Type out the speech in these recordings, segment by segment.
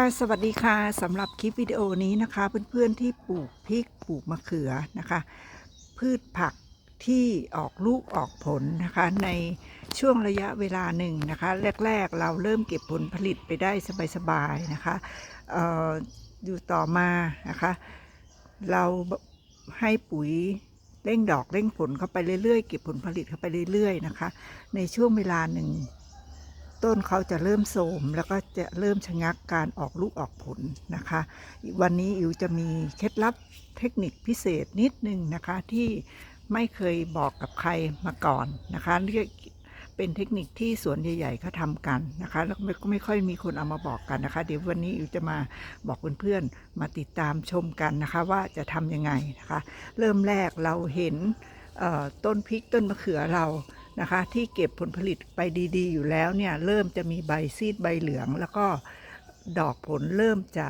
ค่ะ สวัสดีค่ะสำหรับคลิปวิดีโอนี้นะคะ เพื่อนๆที่ปลูกพริกปลูกมะเขือนะคะ พืชผักที่ออกลูกออกผลนะคะ ในช่วงระยะเวลาหนึ่งนะคะ แรกๆ เราเริ่มเก็บผลผลิตไปได้สบายๆนะคะอออยู่ต่อมานะคะ เราให้ปุ๋ยเร่งดอกเร่งผลเข้าไปเรื่อยๆ เก็บผลผลิตเข้าไปเรื่อยๆนะคะ ในช่วงเวลาหนึ่ง ต้นเขาจะเริ่มโทรมแล้วก็จะเริ่มชะงักการออกลูกออกผลนะคะ วันนี้อิวจะมีเคล็ดลับเทคนิคพิเศษนิดนึงนะคะที่ไม่เคยบอกกับใครมาก่อนนะคะเรียกเป็นเทคนิคที่สวนใหญ่ๆเขาทำกันนะคะ แล้วไม่ไม่ค่อยมีคนเอามาบอกกันนะคะ เดี๋ยววันนี้อิวจะมาบอกเพื่อนๆมาติดตามชมกันนะคะ ว่าจะทำยังไงนะคะ เริ่มแรกเราเห็นต้นพริกต้นมะเขือเรา นะคะ ที่เก็บผลผลิตไปดีๆ อยู่แล้วเนี่ยเริ่มจะมีใบซีดใบเหลือง แล้วก็ดอกผลเริ่มจะ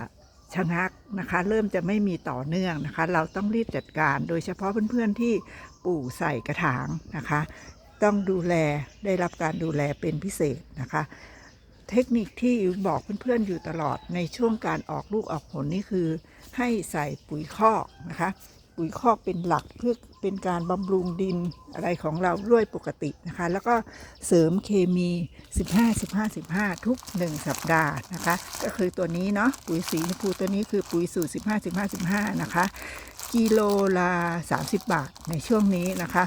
ชะงักนะคะ เริ่มจะไม่มีต่อเนื่องนะคะ เราต้องรีบจัดการโดยเฉพาะเพื่อนๆที่ปลูกใส่กระถางนะคะ ต้องดูแลได้รับการดูแลเป็นพิเศษนะคะ เทคนิคที่บอกเพื่อนๆอยู่ตลอดในช่วงการออกลูกออกผลนี่คือ ให้ใส่ปุ๋ยคอกนะคะ ปุ๋ยคอกเป็นหลักเพื่อเป็นการบำรุงดินอะไรของเราด้วยปกตินะคะ แล้วก็เสริมเคมี 15 15 15 ทุก 1 สัปดาห์นะคะ ก็คือตัวนี้เนาะปุ๋ยสีชมพูตัวนี้คือปุ๋ยสูตร 15 15 15 นะคะ กิโลละ 30 บาทในช่วงนี้นะคะ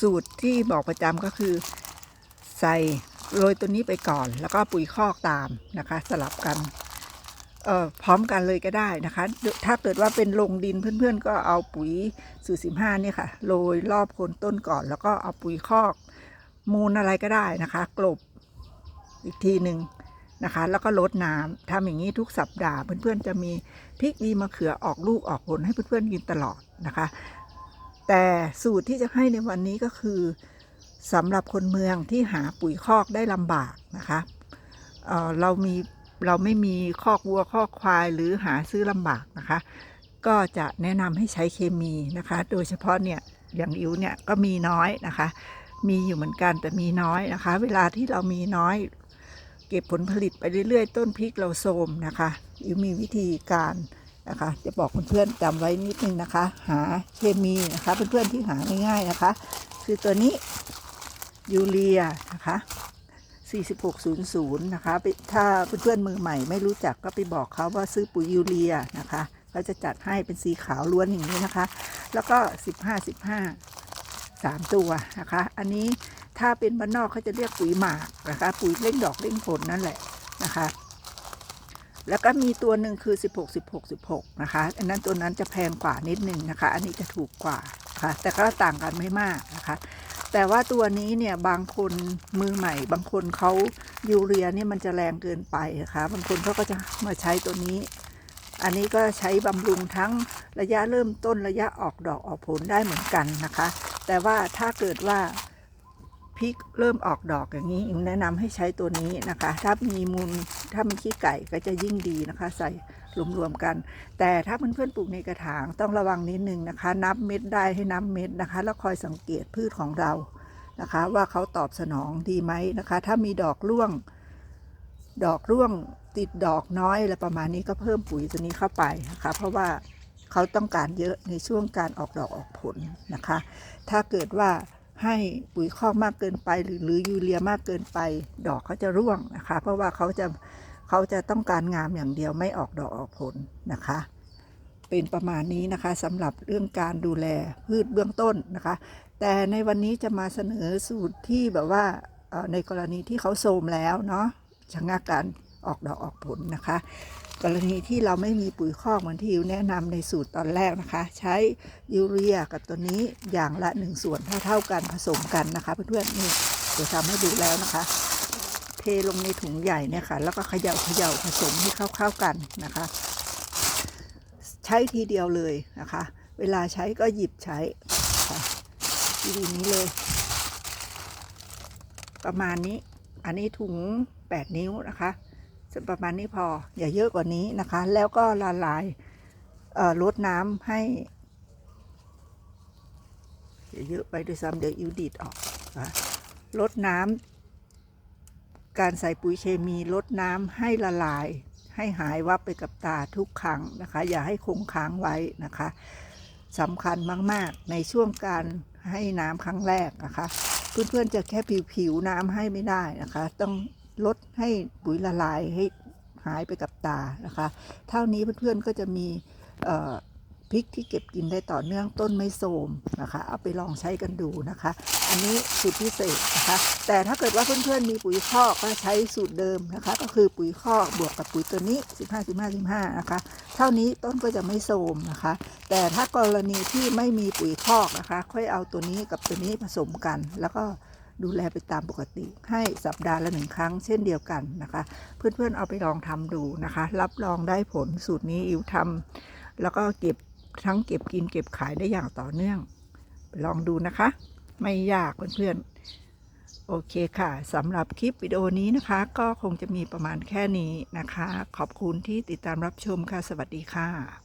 สูตรที่บอกประจำก็คือใส่โรยตัวนี้ไปก่อน แล้วก็ปุ๋ยคอกตามนะคะ สลับกัน พร้อมกันเลยก็ได้นะคะ ถ้าเกิดว่าเป็นลงดินเพื่อนๆ ก็เอาปุ๋ยสูตรสิบห้าเนี่ยค่ะโรยรอบโคนต้นก่อน แล้วก็เอาปุ๋ยคอกมูลอะไรก็ได้นะคะ กลบอีกทีหนึ่งนะคะ แล้วก็ลดน้ำทำอย่างนี้ทุกสัปดาห์เพื่อนๆจะมีพริกมีมะเขือออกลูกออกผลให้เพื่อนๆกินตลอดนะคะ แต่สูตรที่จะให้ในวันนี้ก็คือสำหรับคนเมืองที่หาปุ๋ยคอกได้ลำบากนะคะเออเรามี เราไม่มีคอกวัวคอกควายหรือหาซื้อลำบากนะคะ ก็จะแนะนำให้ใช้เคมีนะคะ โดยเฉพาะเนี่ยอย่างอิ๋วเนี่ยก็มีน้อยนะคะ มีอยู่เหมือนกันแต่มีน้อยนะคะ เวลาที่เรามีน้อย เก็บผลผลิตไปเรื่อยๆ ต้นพริกเราโทรมนะคะอิ๋วมีวิธีการนะคะ จะบอกเพื่อนๆจำไว้นิดนึงนะคะ หาเคมีนะคะเพื่อนๆที่หาง่ายๆนะคะ คือตัวนี้ยูเรียนะคะ 4600 นะคะไปถ้าเพื่อนๆมือใหม่ไม่รู้จักก็ไปบอกเขาว่าซื้อปุ๋ยยูเรียนะคะเขาจะจัดให้เป็นสีขาวล้วนอย่างนี้นะคะ แล้วก็ 15 15 3 ตัวนะคะ อันนี้ถ้าเป็นบ้านนอกเขาจะเรียกปุ๋ยหมากนะคะ ปุ๋ยเร่งดอกเร่งผลนั่นแหละนะคะ แล้วก็มีตัวหนึ่งคือ 16 16 16 นะคะ อันนั้นตัวนั้นจะแพงกว่านิดนึงนะคะ อันนี้จะถูกกว่าค่ะ แต่ก็ต่างกันไม่มากนะคะ แต่ว่าตัวนี้เนี่ยบางคนมือใหม่ บางคนเขายูเรียเนี่ยมันจะแรงเกินไปนะคะบางคนเขาก็จะมาใช้ตัวนี้ อันนี้ก็ใช้บำรุงทั้งระยะเริ่มต้นระยะออกดอกออกผลได้เหมือนกันนะคะ แต่ว่าถ้าเกิดว่าพริกเริ่มออกดอกอย่างนี้อิงแนะนำให้ใช้ตัวนี้นะคะ ถ้ามีมูลถ้ามีขี้ไก่ก็จะยิ่งดีนะคะ ใส่ รวมๆกัน แต่ถ้าเพื่อนๆปลูกในกระถางต้องระวังนิดนึงนะคะ นับเม็ดได้ให้นับเม็ดนะคะ แล้วคอยสังเกตพืชของเรานะคะ ว่าเขาตอบสนองดีไหมนะคะ ถ้ามีดอกร่วง ดอกร่วงติดดอกน้อยอะไรประมาณนี้ก็เพิ่มปุ๋ยตัวนี้เข้าไปนะคะ เพราะว่าเขาต้องการเยอะในช่วงการออกดอกออกผลนะคะ ถ้าเกิดว่าให้ปุ๋ยคอกมากเกินไป หรือหรือยูเรียมากเกินไป ดอกเขาจะร่วงนะคะ เพราะว่าเขาจะ เขาจะต้องการงามอย่างเดียวไม่ออกดอกออกผลนะคะ เป็นประมาณนี้นะคะสำหรับเรื่องการดูแลพืชเบื้องต้นนะคะ แต่ในวันนี้จะมาเสนอสูตรที่แบบว่าในกรณีที่เขาโทมแล้วเนาะชะงักการออกดอกออกผลนะคะ กรณีที่เราไม่มีปุ๋ยคอกเหมือนที่อิวแนะนำในสูตรตอนแรกนะคะ ใช้ยูเรียกับตัวนี้อย่างละหนึ่งส่วนเท่าๆกันผสมกันนะคะเพื่อนๆนี่เดี๋ยวทำให้ดูแล้วนะคะ เทลงในถุงใหญ่เนี่ยค่ะ แล้วก็เขย่าเขย่าผสมให้เข้าๆกันนะคะ ใช้ทีเดียวเลยนะคะ เวลาใช้ก็หยิบใช้ค่ะวิธีนี้เลย ประมาณนี้ อันนี้ถุง 8 นิ้วนะคะประมาณนี้พออย่าเยอะกว่านี้นะคะ แล้วก็ละลายลดน้ำให้อย่าเยอะไปด้วยซ้ำเดี๋ยวอิวดีดออกลดน้ำ การใส่ปุ๋ยเคมีลดน้ำให้ละลาย ให้หายวับไปกับตาทุกครั้งนะคะ อย่าให้คงค้างไว้นะคะสำคัญมาก ๆ ในช่วงการให้น้ำครั้งแรกนะคะ เพื่อนๆจะแค่ผิวๆน้ำให้ไม่ได้นะคะ ต้องลดให้ปุ๋ยละลายให้หายไปกับตานะคะ เท่านี้เพื่อนๆก็จะมีเอ่อ พริกที่เก็บกินได้ต่อเนื่องต้นไม่โทรมนะคะ เอาไปลองใช้กันดูนะคะ อันนี้สูตรพิเศษนะคะ แต่ถ้าเกิดว่าเพื่อนๆมีปุ๋ยคอกก็ใช้สูตรเดิมนะคะ ก็คือปุ๋ยคอกบวกกับปุ๋ยตัวนี้ 15 15 15นะคะ เท่านี้ต้นก็จะไม่โทรมนะคะ แต่ถ้ากรณีที่ไม่มีปุ๋ยคอกนะคะ ค่อยเอาตัวนี้กับตัวนี้ผสมกัน แล้วก็ดูแลไปตามปกติให้สัปดาห์ละหนึ่งครั้งเช่นเดียวกันนะคะ เพื่อนๆเอาไปลองทำดูนะคะ รับรองได้ผลสูตรนี้อิวทำแล้วก็เก็บ ทั้งเก็บกินเก็บขายได้อย่างต่อเนื่อง ลองดูนะคะ ไม่ยากเพื่อนๆ โอเคค่ะสำหรับคลิปวิดีโอนี้นะคะ ก็คงจะมีประมาณแค่นี้นะคะ ขอบคุณที่ติดตามรับชมค่ะ สวัสดีค่ะ